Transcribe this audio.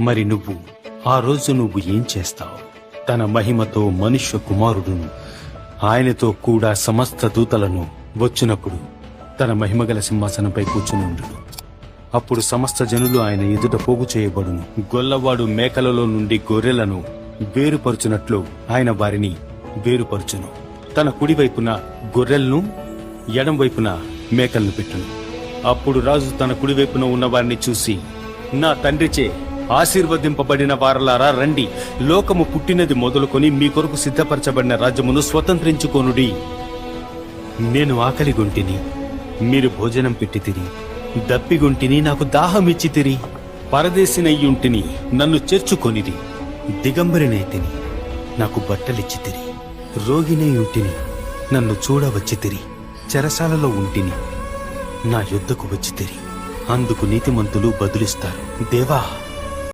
మరి నువ్వు ఆ రోజు నువ్వు ఏం చేస్తావు? తన మహిమతో మనుష్య కుమారుడును ఆయనతో కూడా సమస్త దూతలను వచ్చినప్పుడు తన మహిమగల సింహాసనంపై కూర్చుని ఉండును అప్పుడు సమస్త జనులు ఆయన ఎదుట పోగు చేయబడును. గొల్లవాడు మేకలలో నుండి గొర్రెలను వేరుపరుచునట్లు ఆయన వారిని వేరుపరుచును. తన కుడివైపున గొర్రెలను ఎడం వైపున మేకలను పెట్టును. అప్పుడు రాజు తన కుడివైపున ఉన్న వారిని చూసి నా తండ్రిచే ఆశీర్వదింపబడిన వారలారా రండి. లోకము పుట్టినది మొదలుకొని మీ కొరకు సిద్ధపరచబడిన రాజ్యమును స్వతంత్రించుకొనుడి. నేను ఆకలిగొంటిని మీరు భోజనం పెట్టితిరి. దప్పిగుంటిని నాకు దాహమిచ్చితిరి. పరదేశినయ్యుంటిని నన్ను చేర్చుకొనిది దిగంబరినైతిని నాకు బట్టలిచ్చితిరి. రోగినయ్యుంటిని నన్ను చూడవచ్చితిరి. చెరసాలలో ఉంటిని నా యుద్ధకు వచ్చితిరి. అందుకు నీతిమంతులు బదులిస్తారు. దేవా!